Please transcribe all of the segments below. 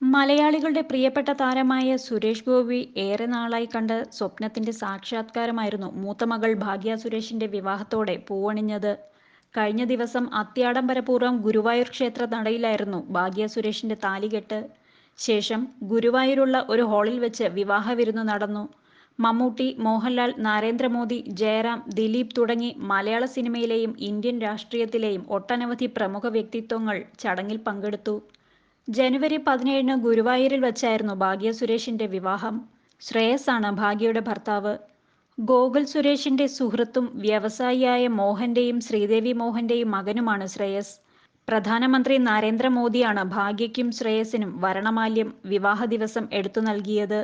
മലയാളികളുടെ പ്രിയപ്പെട്ട താരമായ സുരേഷ് ഗോപി ഏറെ നാളായി കണ്ട സ്വപ്നത്തിന്റെ സാക്ഷാത്കാരമായിരുന്നു മൂത്ത മകൾ ഭാഗ്യ സുരേഷിന്റെ വിവാഹത്തോടെ പൂവണിഞ്ഞത്. കഴിഞ്ഞ ദിവസം അത്യാഡംബരപൂർവം ഗുരുവായൂർ ക്ഷേത്ര നടയിലായിരുന്നു ഭാഗ്യ സുരേഷിന്റെ താലികെട്ട്. ശേഷം ഗുരുവായൂരുള്ള ഒരു ഹാളിൽ വെച്ച് വിവാഹ വിരുന്ന് നടന്നു. മമ്മൂട്ടി മോഹൻലാൽ നരേന്ദ്രമോദി ജയറാം ദിലീപ് തുടങ്ങി മലയാള സിനിമയിലെയും ഇന്ത്യൻ രാഷ്ട്രീയത്തിലെയും ഒട്ടനവധി പ്രമുഖ വ്യക്തിത്വങ്ങൾ ചടങ്ങിൽ പങ്കെടുത്തു. ജനുവരി പതിനേഴിന് ഗുരുവായൂരിൽ വച്ചായിരുന്നു ഭാഗ്യ സുരേഷിന്റെ വിവാഹം. ശ്രേയസാണ് ഭാഗ്യയുടെ ഭർത്താവ്. ഗോകുൽ സുരേഷിന്റെ സുഹൃത്തും വ്യവസായിയായ മോഹന്റെയും ശ്രീദേവി മോഹന്റെയും മകനുമാണ് ശ്രേയസ്. പ്രധാനമന്ത്രി നരേന്ദ്രമോദിയാണ് ഭാഗ്യയ്ക്കും ശ്രേയസിനും വരണമാല്യം വിവാഹ ദിവസം എടുത്തു നൽകിയത്.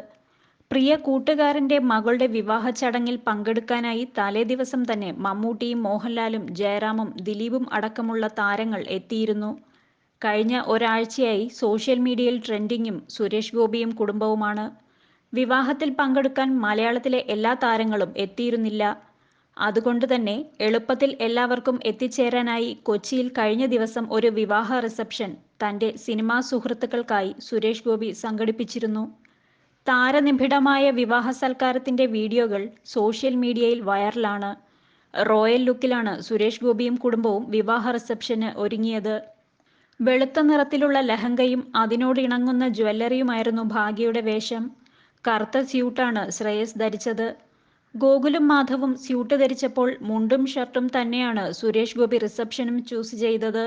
പ്രിയ കൂട്ടുകാരന്റെ മകളുടെ വിവാഹ ചടങ്ങിൽ പങ്കെടുക്കാനായി തലേ ദിവസം തന്നെ മമ്മൂട്ടിയും മോഹൻലാലും ജയറാമും ദിലീപും അടക്കമുള്ള താരങ്ങൾ എത്തിയിരുന്നു. കഴിഞ്ഞ ഒരാഴ്ചയായി സോഷ്യൽ മീഡിയയിൽ ട്രെൻഡിങ്ങും സുരേഷ് ഗോപിയും കുടുംബവുമാണ്. വിവാഹത്തിൽ പങ്കെടുക്കാൻ മലയാളത്തിലെ എല്ലാ താരങ്ങളും എത്തിയിരുന്നില്ല. അതുകൊണ്ട് തന്നെ എളുപ്പത്തിൽ എല്ലാവർക്കും എത്തിച്ചേരാനായി കൊച്ചിയിൽ കഴിഞ്ഞ ദിവസം ഒരു വിവാഹ റിസപ്ഷൻ തന്റെ സിനിമാ സുഹൃത്തുക്കൾക്കായി സുരേഷ് ഗോപി സംഘടിപ്പിച്ചിരുന്നു. താരനിബിഡമായ വിവാഹ സൽക്കാരത്തിന്റെ വീഡിയോകൾ സോഷ്യൽ മീഡിയയിൽ വൈറലാണ്. റോയൽ ലുക്കിലാണ് സുരേഷ് ഗോപിയും കുടുംബവും വിവാഹ റിസപ്ഷന് ഒരുങ്ങിയത്. വെളുത്ത നിറത്തിലുള്ള ലഹങ്കയും അതിനോട് ഇണങ്ങുന്ന ജ്വല്ലറിയുമായിരുന്നു ഭാഗ്യയുടെ വേഷം. കറുത്ത സ്യൂട്ടാണ് ശ്രേയസ് ധരിച്ചത്. ഗോകുലും മാധവും സ്യൂട്ട് ധരിച്ചപ്പോൾ മുണ്ടും ഷർട്ടും തന്നെയാണ് സുരേഷ് ഗോപി റിസപ്ഷനും ചൂസ് ചെയ്തത്.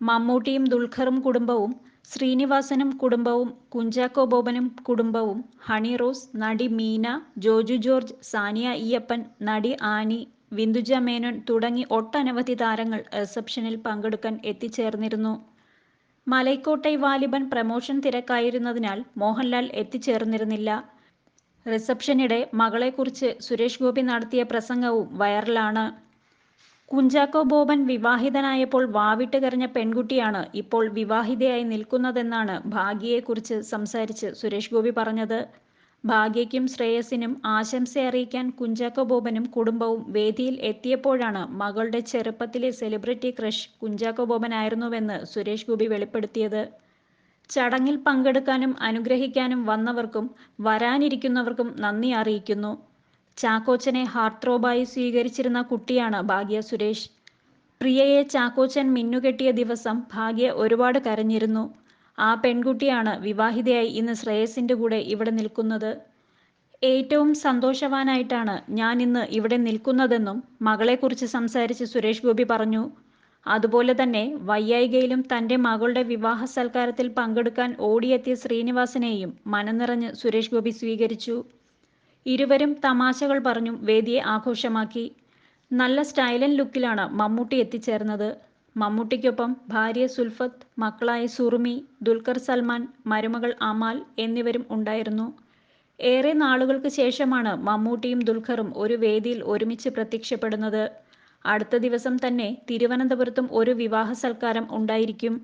മമ്മൂട്ടിയും ദുൽഖറും കുടുംബവും ശ്രീനിവാസനും കുടുംബവും കുഞ്ചാക്കോ ബോബനും കുടുംബവും ഹണി റോസ് നടി മീന ജോജു ജോർജ് സാനിയ ഈയപ്പൻ നടി ആനി വിന്ദുജ മേനോൻ തുടങ്ങി ഒട്ടനവധി താരങ്ങൾ റിസപ്ഷനിൽ പങ്കെടുക്കാൻ എത്തിച്ചേർന്നിരുന്നു. മലൈക്കോട്ടൈ വാലിബൻ പ്രമോഷൻ തിരക്കായിരുന്നതിനാൽ മോഹൻലാൽ എത്തിച്ചേർന്നിരുന്നില്ല. റിസപ്ഷനിടെ മകളെക്കുറിച്ച് സുരേഷ് ഗോപി നടത്തിയ പ്രസംഗവും വൈറലാണ്. കുഞ്ചാക്കോ ബോബൻ വിവാഹിതനായപ്പോൾ വാവിട്ട് കരഞ്ഞ പെൺകുട്ടിയാണ് ഇപ്പോൾ വിവാഹിതയായി നിൽക്കുന്നതെന്നാണ് ഭാഗ്യയെക്കുറിച്ച് സംസാരിച്ച് സുരേഷ് ഗോപി പറഞ്ഞത്. ഭാഗ്യയ്ക്കും ശ്രേയസിനും ആശംസ അറിയിക്കാൻ കുഞ്ചാക്കോ ബോബനും കുടുംബവും വേദിയിൽ എത്തിയപ്പോഴാണ് മകളുടെ ചെറുപ്പത്തിലെ സെലിബ്രിറ്റി ക്രഷ് കുഞ്ചാക്കോ ബോബനായിരുന്നുവെന്ന് സുരേഷ് ഗോപി വെളിപ്പെടുത്തിയത്. ചടങ്ങിൽ പങ്കെടുക്കാനും അനുഗ്രഹിക്കാനും വന്നവർക്കും വരാനിരിക്കുന്നവർക്കും നന്ദി അറിയിക്കുന്നു. ചാക്കോച്ചനെ ഹാർട്ട്രോബായി സ്വീകരിച്ചിരുന്ന കുട്ടിയാണ് ഭാഗ്യ സുരേഷ്. പ്രിയയെ ചാക്കോച്ചൻ മിന്നുകെട്ടിയ ദിവസം ഭാഗ്യ ഒരുപാട് കരഞ്ഞിരുന്നു. ആ പെൺകുട്ടിയാണ് വിവാഹിതയായി ഇന്ന് ശ്രേയസിന്റെ കൂടെ ഇവിടെ നിൽക്കുന്നത്. ഏറ്റവും സന്തോഷവാനായിട്ടാണ് ഞാൻ ഇന്ന് ഇവിടെ നിൽക്കുന്നതെന്നും മകളെക്കുറിച്ച് സംസാരിച്ച് സുരേഷ് ഗോപി പറഞ്ഞു. അതുപോലെ തന്നെ വയ്യായികയിലും തന്റെ മകളുടെ വിവാഹ സൽക്കാരത്തിൽ പങ്കെടുക്കാൻ ഓടിയെത്തിയ ശ്രീനിവാസനെയും മനനിറഞ്ഞ് സുരേഷ് ഗോപി സ്വീകരിച്ചു. ഇരുവരും തമാശകൾ പറഞ്ഞും വേദിയെ ആഘോഷമാക്കി. നല്ല സ്റ്റൈലൻ ലുക്കിലാണ് മമ്മൂട്ടി എത്തിച്ചേർന്നത്. മമ്മൂട്ടിക്കൊപ്പം ഭാര്യ സുൽഫത്ത് മക്കളായ സുറുമി ദുൽഖർ സൽമാൻ മരുമകൾ അമാൽ എന്നിവരും ഉണ്ടായിരുന്നു. ഏറെ നാളുകൾക്ക് ശേഷമാണ് മമ്മൂട്ടിയും ദുൽഖറും ഒരു വേദിയിൽ ഒരുമിച്ച് പ്രത്യക്ഷപ്പെടുന്നത്. അടുത്ത ദിവസം തന്നെ തിരുവനന്തപുരത്തും ഒരു വിവാഹ സൽക്കാരം ഉണ്ടായിരിക്കും.